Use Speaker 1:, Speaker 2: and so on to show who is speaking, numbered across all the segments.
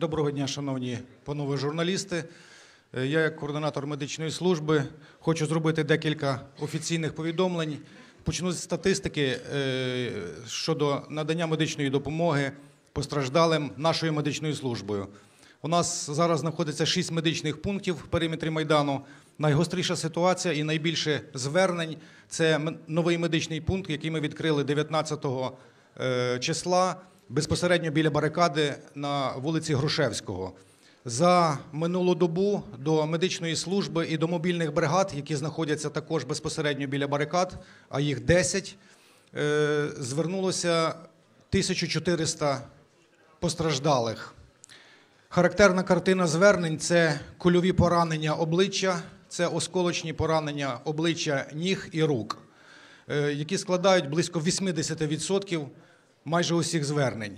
Speaker 1: Доброго дня, шановні панове журналісти. Е, Я, як координатор медичної служби, хочу зробити декілька офіційних повідомлень. Почну з статистики е, щодо надання медичної допомоги постраждалим нашою медичною службою. У нас зараз знаходиться шість медичних пунктів в периметрі Майдану. Найгостріша ситуація і найбільше звернень це новий медичний пункт, який ми відкрили 19 е, числа безпосередньо біля барикади на вулиці Грушевського. За минулу добу до медичної служби і до мобільних бригад, які знаходяться також безпосередньо біля барикад, а їх 10, е, звернулося 1400 постраждалих. Характерна картина звернень це кульові поранення обличчя, це осколочні поранення обличчя ніг і рук, е, які складають близько 80% майже усіх звернень.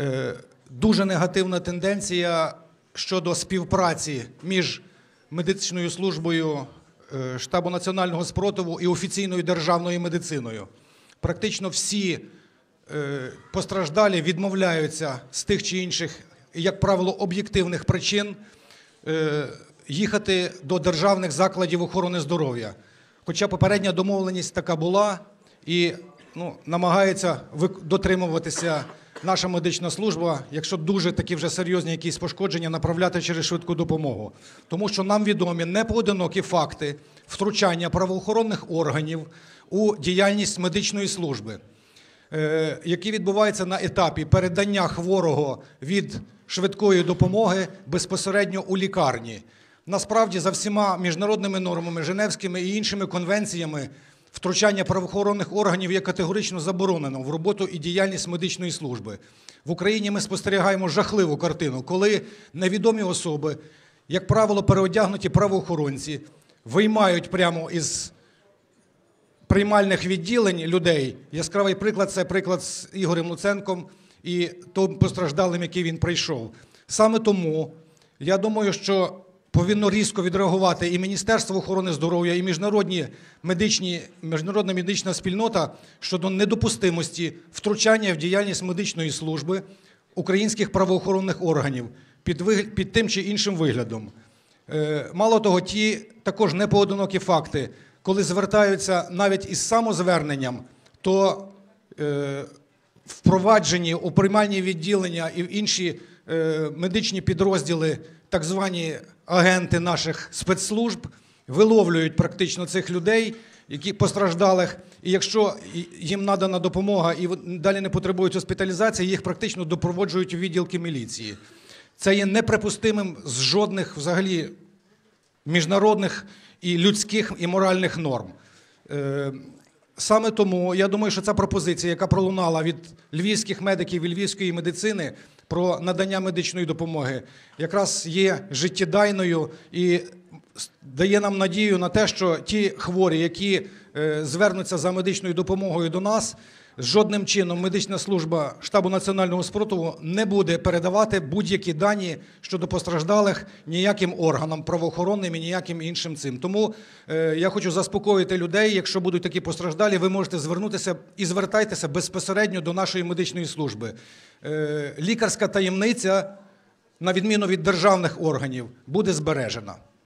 Speaker 1: Е, Дуже негативна тенденція щодо співпраці між медичною службою е, штабу національного спротиву і офіційною державною медициною. Практично всі е, постраждалі відмовляються з тих чи інших, як правило, об'єктивних причин їхати до державних закладів охорони здоров'я. Хоча попередня домовленість така була, і ну, намагається дотримуватися наша медична служба, якщо дуже такі вже серйозні якісь пошкодження, направляти через швидку допомогу. Тому що нам відомі непоодинокі факти втручання правоохоронних органів у діяльність медичної служби е, які відбуваються на етапі передання хворого від швидкої допомоги безпосередньо у лікарні. Насправді, за всіма міжнародними нормами, Женевськими і іншими конвенціями, втручання правоохоронних органів є категорично заборонено в роботу і діяльність медичної служби. В Україні ми спостерігаємо жахливу картину, коли невідомі особи, як правило, переодягнуті правоохоронці, виймають прямо із приймальних відділень людей. Яскравий приклад це приклад з Ігорем Луценком і тим постраждалим, який він прийшов. Саме тому я думаю, що повинно різко відреагувати і Міністерство охорони здоров'я, і міжнародні медичні, міжнародна медична спільнота щодо недопустимості втручання в діяльність медичної служби українських правоохоронних органів під, вигля- під тим чи іншим виглядом. Е, Мало того, ті також непоодинокі факти, коли звертаються навіть із самозверненням, то е, впроваджені у приймальні відділення і в інші е, медичні підрозділи, так звані агенти наших спецслужб, виловлюють практично цих людей, які постраждалих. І якщо їм надана допомога і далі не потребують госпіталізації, їх практично допроводжують у відділки міліції. Це є неприпустимим з жодних взагалі міжнародних і людських і моральних норм. Саме тому я думаю, що ця пропозиція, яка пролунала від львівських медиків і львівської медицини про надання медичної допомоги, якраз є життєдайною і дає нам надію на те, що ті хворі, які е, звернуться за медичною допомогою до нас, жодним чином медична служба штабу національного спротиву не буде передавати будь-які дані щодо постраждалих ніяким органам правоохоронним і ніяким іншим цим. Тому е, я хочу заспокоїти людей. Якщо будуть такі постраждалі, ви можете звернутися і звертайтеся безпосередньо до нашої медичної служби. Е, лікарська таємниця, на відміну від державних органів, буде збережена.